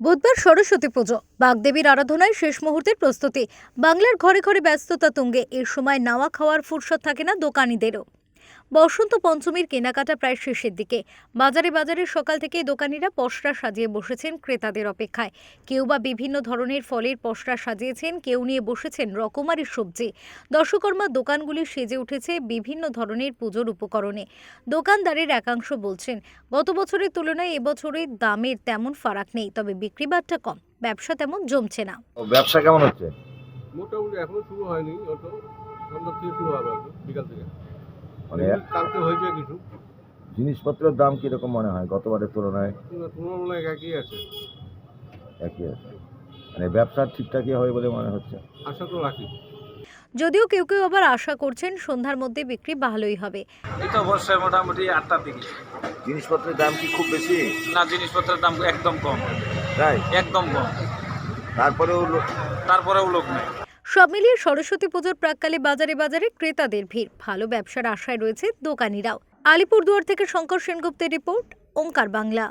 বুধবার সরস্বতী পুজো। বাগদেবীর আরাধনায় শেষ মুহূর্তের প্রস্তুতি। বাংলার ঘরে ঘরে ব্যস্ততা তুঙ্গে। এ সময় নাওয়া খাওয়ার ফুরসত থাকে না দোকানিদেরও। বসন্ত পঞ্চমীর কেনাকাটা প্রায় শেষের দিকে। বাজারে বাজারে সকাল থেকে দোকানিরা পসরা সাজিয়ে বসেছেন ক্রেতাদের অপেক্ষায়। কেউ বা বিভিন্ন ধরনের ফলের পসরা সাজিয়েছেন কেউ নিয়ে বসেছেন রকমারি সবজি। দর্শকর্মা দোকানগুলি সেজে উঠেছে বিভিন্ন ধরনের পুজোর উপকরণে। দোকানদারের একাংশ বলছেন গত বছরের তুলনায় এবছরের দামের তেমন ফারাক নেই তবে বিক্রি বাট্টা কম। ব্যবসা তেমন জমছে না। ব্যবসা কেমন হচ্ছে? মোটামুটি এখনও শুরু হয়নি অত। সন্ধ্যা থেকে শুরু হবে বিকাল থেকে। মানে কালকে হয়েছে কিছু? জিনিসপত্রের দাম কীরকম মনে হয়? গতবারের তুলনায়? তুলনামূলক একই আছে। একই আছে। মানে ব্যবসা ঠিকঠাকই হবে বলে মনে হচ্ছে। আশা তো রাখি। যদিও কেউ কেউ আবার আশা করছেন সন্ধ্যার মধ্যে বিক্রি ভালোই হবে। এই তো বর্ষায় মোটামুটি আটটার দিকে। জিনিসপত্রের দাম কি খুব বেশি? না জিনিসপত্রের দাম একদম কম। তাই? একদম কম। তারপরেও লো- তারপরেও লোক নেই। সব মিলিয়ে সরস্বতী পুজোর প্রাককালে বাজারে বাজারে ক্রেতাদের ভিড়। ভালো ব্যবসার আশায় রয়েছে দোকানিরাও। আলিপুরদুয়ার থেকে শঙ্কর সেনগুপ্তের রিপোর্ট, ওঙ্কার বাংলা।